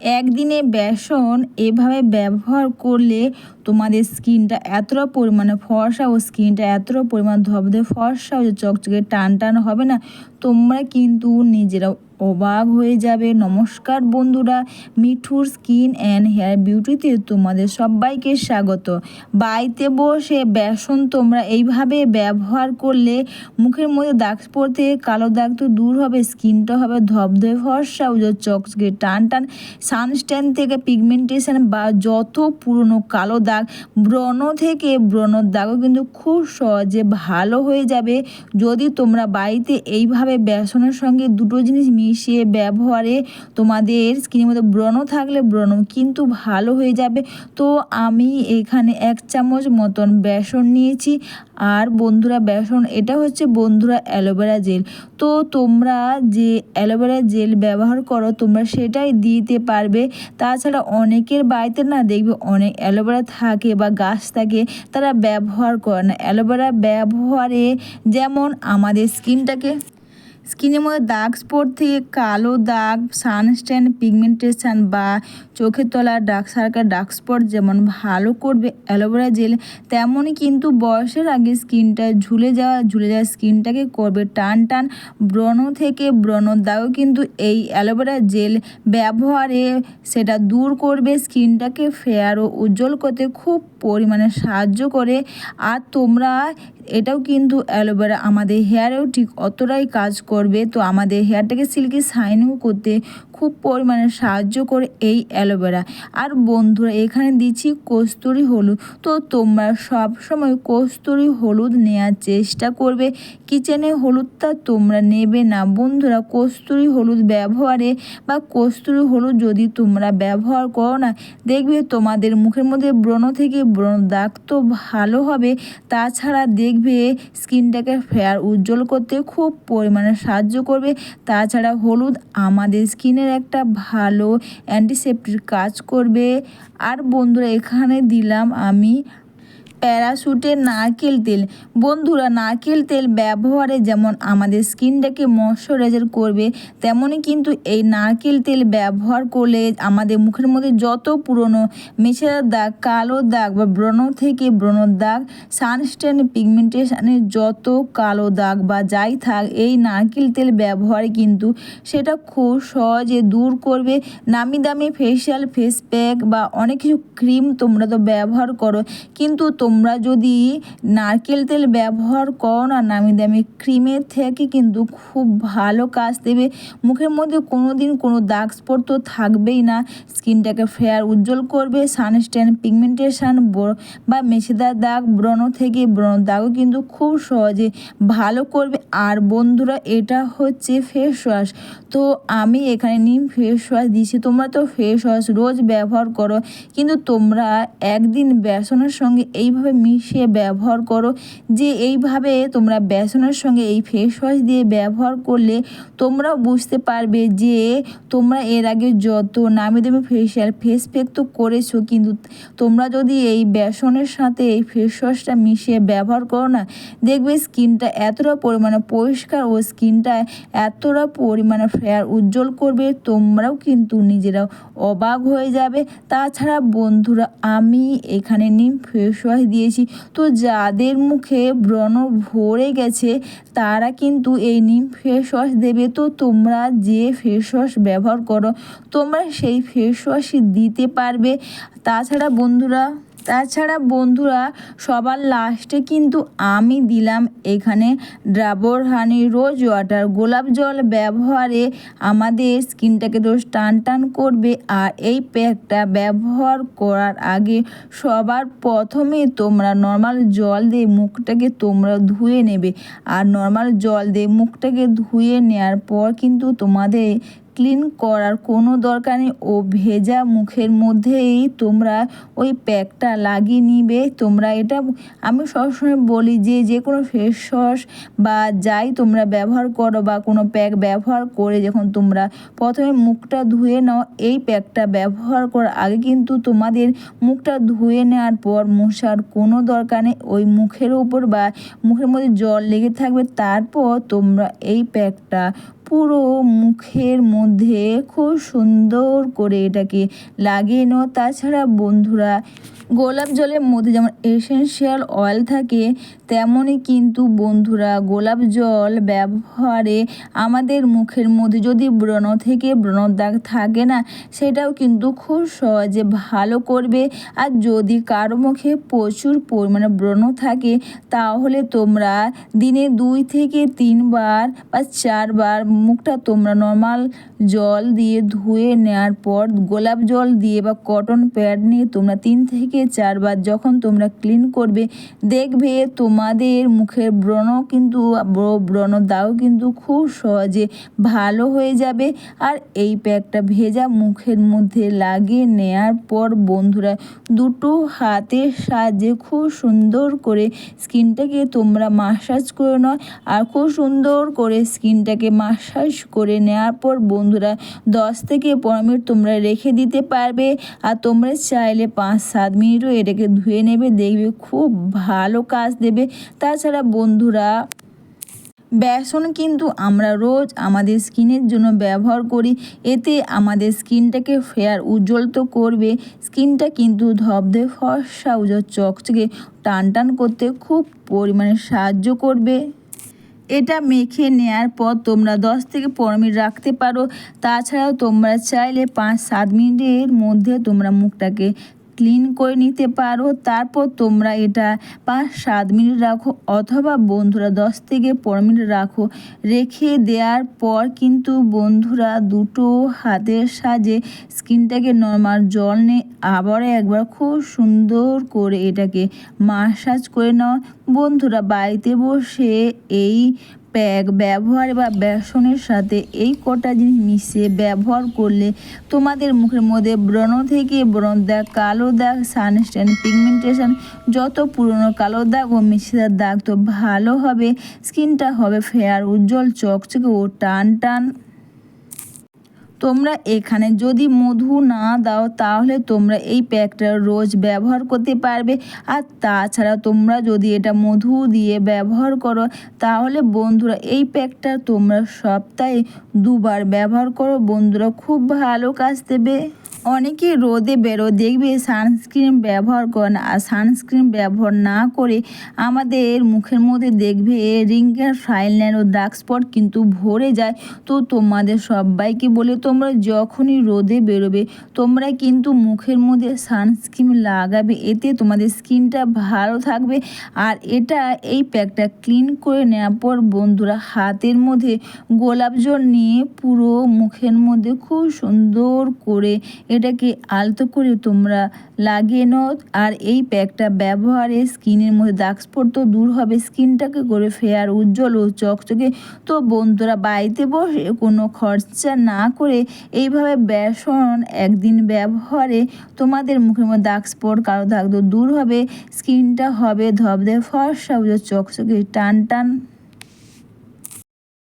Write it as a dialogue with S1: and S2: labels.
S1: একদিনে বেসন এভাবে ব্যবহার করলে তোমাদের স্কিনটা এতটা পরিমাণে ফর্সা ও স্কিনটা এতটা পরিমাণ ধবধে ফর্সা ও চকচকে টান টান হবে না। তোমরা কিন্তু নিজেরাও অবাক হয়ে যাবে। নমস্কার বন্ধুরা, মিঠুর স্কিন অ্যান্ড হেয়ার বিউটিতে তোমাদের সবাইকে স্বাগত। বাড়িতে বসে বেসন তোমরা এইভাবে ব্যবহার করলে মুখের মধ্যে দাগ পড়তে, কালো দাগ তো দূর হবে, স্কিনটা হবে ধবধবে, ফর্সা ও চকচকে, টান টান সানস্ট্যান থেকে পিগমেন্টেশন বা যত পুরনো কালো দাগ, ব্রণ থেকে ব্রণর দাগও কিন্তু খুব সহজে ভালো হয়ে যাবে। যদি তোমরা বাড়িতে এইভাবে বেসনের সঙ্গে দুটো জিনিস মিশিয়ে ব্যবহারে তোমাদের স্কিনের মধ্যে ব্রণ থাকলে ব্রণ কিন্তু ভালো হয়ে যাবে। তো আমি এখানে এক চামচ মতন বেসন নিয়েছি। আর বন্ধুরা, বেসন, এটা হচ্ছে বন্ধুরা অ্যালোভেরা জেল। তো তোমরা যে অ্যালোভেরা জেল ব্যবহার করো, তোমরা সেটাই দিতে পারবে। তাছাড়া অনেকের বাড়িতে না দেখবে অনেক অ্যালোভেরা থাকে বা গাছ থাকে, তারা ব্যবহার করে না। অ্যালোভেরা ব্যবহারে যেমন আমাদের স্কিনটাকে স্কিনের মধ্যে দাগ স্পট থেকে কালো দাগ সানস্ট্যান্ড পিগমেন্টেশন বা চোখের তলার ডার্ক সার্কেল ডার্ক স্পট যেমন ভালো করবে অ্যালোভেরা জেল, তেমনই কিন্তু বয়সের আগে স্কিনটা ঝুলে যাওয়া ঝুলে যাওয়া স্কিনটাকে করবে টান টান। ব্রণ থেকে ব্রণ দাও কিন্তু এই অ্যালোভেরা জেল ব্যবহারে সেটা দূর করবে, স্কিনটাকে ফেয়ার ও উজ্জ্বল করতে খুব পরিমাণে সাহায্য করে। আর তোমরা, এটাও কিন্তু অ্যালোভেরা আমাদের হেয়ারেও ঠিক অতটাই কাজ করবে। তো আমাদের হেয়ারটাকে সিল্কি শাইনিং করতে খুব পরিমাণে সাহায্য করে এই অ্যালোভেরা। আর বন্ধুরা, এখানে দিচ্ছি কস্তুরি হলুদ। তো তোমরা সব সময় কস্তুরি হলুদ নেওয়ার চেষ্টা করবে। কিচেনে হলুদটা তোমরা নেবে না। বন্ধুরা, কস্তুরি হলুদ ব্যবহারে বা কস্তুরি হলুদ যদি তোমরা ব্যবহার করো না, দেখবে তোমাদের মুখের মধ্যে ব্রণ থেকে ব্রণ দাগ তো ভালো হবে। তাছাড়া দেখবে স্কিনটাকে ফেয়ার উজ্জ্বল করতে খুব পরিমাণে সাহায্য করবে। তাছাড়া হলুদ আমাদের স্কিনের একটা ভালো অ্যান্টিসেপ্টিক কাজ করবে। আর বন্ধুরা এখানে দিলাম আমি প্যারাশুটের নারকেল তেল। বন্ধুরা, নারকেল তেল ব্যবহারে যেমন আমাদের স্কিনটাকে ময়শ্চারাইজার করবে তেমনই কিন্তু এই নারকেল তেল ব্যবহার করলে আমাদের মুখের মধ্যে যত পুরনো মেছেদার দাগ, কালো দাগ বা ব্রণ থেকে ব্রণর দাগ সানস্টেন পিগমেন্টেশনের যত কালো দাগ বা যাই থাক, এই নারকেল তেল ব্যবহারে কিন্তু সেটা খুব সহজে দূর করবে। নামি দামি ফেসিয়াল ফেস প্যাক বা অনেক কিছু ক্রিম তোমরা তো ব্যবহার করো, কিন্তু তোমরা যদি নারকেল তেল ব্যবহার করো না, নামি দামি ক্রিমের থেকে কিন্তু খুব ভালো কাজ দেবে। মুখের মধ্যে কোনো দিন কোনো দাগ স্পট তো থাকবেই না। স্কিনটাকে ফেয়ার উজ্জ্বল করবে। সানস্ট্যান পিগমেন্টেশন বা মেছেদার দাগ, ব্রণ থেকে ব্রণ দাগও কিন্তু খুব সহজে ভালো করবে। আর বন্ধুরা, এটা হচ্ছে ফেস ওয়াশ তো আমি এখানে নিম ফেস ওয়াশ দিয়েছি। তোমরা তো ফেস ওয়াশ রোজ ব্যবহার করো। কিন্তু তোমরা একদিন বেসনের সঙ্গে এইভাবে মিশিয়ে ব্যবহার করো। যে এইভাবে তোমরা বেসনের সঙ্গে এই ফেস ওয়াশ দিয়ে ব্যবহার করলে তোমরাও বুঝতে পারবে যে তোমরা এর আগে যত নামি দামি ফেসিয়াল ফেস প্যাক তো করেছ, কিন্তু তোমরা যদি এই বেসনের সাথে এই ফেস ওয়াশটা মিশিয়ে ব্যবহার করো না, দেখবে স্কিনটা এতটা পরিমাণে পরিষ্কার ও স্কিনটা এতটা পরিমাণে ফেয়ার উজ্জ্বল করবে, তোমরাও কিন্তু নিজেরাও অবাক হয়ে যাবে। তাছাড়া বন্ধুরা, আমি এখানে নিম ফেস ওয়াশ দিয়েছি। তো যাদের মুখে ব্রণ ভরে গেছে, তারা কিন্তু এই নিম ফেস ওয়াশ দেবে। তো তোমরা যে ফেস ওয়াশ ব্যবহার করো, তোমরা সেই ফেস ওয়াশই দিতে পারবে। তাছাড়া বন্ধুরা তাছাড়া বন্ধুরা, সবার লাস্টে কিন্তু আমি দিলাম এখানে ড্রাবর হানি রোজ ওয়াটার গোলাপ জল ব্যবহারে আমাদের স্কিনটাকে রোজ টান টান করবে। আর এই প্যাকটা ব্যবহার করার আগে সবার প্রথমে তোমরা নর্মাল জল দিয়ে মুখটাকে তোমরা ধুয়ে নেবে। আর নর্মাল জল দিয়ে মুখটাকে ধুয়ে নেওয়ার পর কিন্তু তোমাদের ক্লিন করার কোনো দরকার নেই ও ভেজা মুখের মধ্যেই তোমরা ওই প্যাকটা লাগিয়ে নিবে। তোমরা এটা, আমি সবসময় বলি যে যে কোনো ফেস ওয়াশ বা যাই তোমরা ব্যবহার করো বা কোনো প্যাক ব্যবহার করে যখন তোমরা প্রথমে মুখটা ধুয়ে নাও, এই প্যাকটা ব্যবহার করার আগে কিন্তু তোমাদের মুখটা ধুয়ে নেওয়ার পর মশার কোনো দরকার নেই। ওই মুখের ওপর বা মুখের মধ্যে জল লেগে থাকবে, তারপর তোমরা এই প্যাকটা পুরো মুখের মধ্যে খুব সুন্দর করে এটাকে লাগিয়ে তাছাড়া বন্ধুরা, গোলাপ জলের মধ্যে যেমন এসেন্সিয়াল অয়েল থাকে, তেমনই কিন্তু বন্ধুরা গোলাপ জল ব্যবহারে আমাদের মুখের মধ্যে যদি ব্রণ থেকে ব্রণর দাগ থাকে না, সেটাও কিন্তু খুব সহজে ভালো করবে। আর যদি কারও মুখে প্রচুর পরিমাণে ব্রণ থাকে, তাহলে তোমরা দিনে দুই থেকে তিনবার বা চারবার মুখটা তোমরা নর্মাল জল দিয়ে ধুয়ে নেওয়ার পর, গোলাপ জল দিয়ে বা কটন প্যাড নিয়ে তোমরা তিন থেকে চারবার যখন তোমরা ক্লিন করবে, দেখবে তোমাদের মুখের ব্রণ কিন্তু ব্র- ব্রণ দাও কিন্তু খুব সহজে ভালো হয়ে যাবে। আর এই প্যাকটা ভেজা মুখের মধ্যে লাগিয়ে নেয়ার পর বন্ধুরা, দুটো হাতের সাহায্যে খুব সুন্দর করে স্কিনটাকে তোমরা মাসাজ করে নয় আর খুব সুন্দর করে স্কিনটাকে মাসাজ করে নেওয়ার পর বন্ধুরা, দশ থেকে পনেরো মিনিট তোমরা রেখে দিতে পারবে আর তোমরা চাইলে পাঁচ সাত মিনিটও এটাকে ধুয়ে নেবে, দেখবে খুব ভালো কাজ দেবে। তাছাড়া বন্ধুরা, বেসন কিন্তু আমরা রোজ আমাদের স্কিনের জন্য ব্যবহার করি, এতে আমাদের স্কিনটাকে ফেয়ার উজ্জ্বল তো করবে, স্কিনটা কিন্তু ধবধে ফর্সা উজ্জ্বল চকচকে টান টান করতে খুব পরিমাণে সাহায্য করবে। এটা মেখে নেয়ার পর তোমরা দশ থেকে পনেরো মিনিট রাখতে পারো। তাছাড়াও তোমরা চাইলে পাঁচ সাত মিনিটের মধ্যে তোমরা মুখটাকে ক্লিন করে নিতে পারো। তারপর তোমরা এটা পাঁচ সাত মিনিট রাখো অথবা বন্ধুরা দশ থেকে পনেরো মিনিট রাখো। রেখে দেওয়ার পর কিন্তু বন্ধুরা দুটো হাতের সাজে স্কিনটাকে নর্মাল জল নিয়ে আবার একবার খুব সুন্দর করে এটাকে মাসাজ করে নাও। বন্ধুরা বাড়িতে বসে এই প্যাক ব্যবহার বা বেসনের সাথে এই কটা জিনিস মিশিয়ে ব্যবহার করলে তোমাদের মুখের মধ্যে ব্রণ থেকে ব্রণ দাগ, কালো দাগ সানস্টেন পিগমেন্টেশন, যত পুরনো কালো দাগ ও মিশিদার দাগ, তো ভালো হবে। স্কিনটা হবে ফেয়ার উজ্জ্বল, চকচকে ও টান টান তোমরা এখানে যদি মধু না দাও, তাহলে তোমরা এই প্যাকটা রোজ ব্যবহার করতে পারবে। আর তাছাড়া তোমরা যদি এটা মধু দিয়ে ব্যবহার করো, তাহলে বন্ধুরা এই প্যাকটা তোমরা সপ্তাহে দুবার ব্যবহার করো। বন্ধুরা খুব ভালো কাজ দেবে। অনেকে রোদে বেরো, দেখবে সানস্ক্রিন ব্যবহার করে না, আর সানস্ক্রিন ব্যবহার না করে আমাদের মুখের মধ্যে দেখবে রিঙ্গের ফাইল লাইন ও ডার্ক স্পট কিন্তু ভরে যায়। তো তোমাদের সবাইকে বলে তোমরা যখনই রোদে বেরোবে, তোমরা কিন্তু মুখের মধ্যে সানস্ক্রিন লাগাবে, এতে তোমাদের স্কিনটা ভালো থাকবে। আর এটা এই প্যাকটা ক্লিন করে নেওয়ার পর বন্ধুরা, হাতের মধ্যে গোলাপ জল নিয়ে পুরো মুখের মধ্যে খুব সুন্দর করে এটাকে আলতো করে তোমরা লাগিয়ে নাও। আর এই প্যাকটা ব্যবহারে স্কিনের মধ্যে দাগ স্পট তো দূর হবে। স্কিনটাকে করে ফেয়ার উজ্জ্বল ও চকচকে। তো বন্ধুরা, বাড়িতে বসে কোনো খরচা না করে এইভাবে বেসন একদিন ব্যবহারে তোমাদের মুখের মধ্যে দাগ স্পট কালো দাগ দূর হবে। স্কিনটা হবে ধবধে ফর্সা চকচকে, টান টান।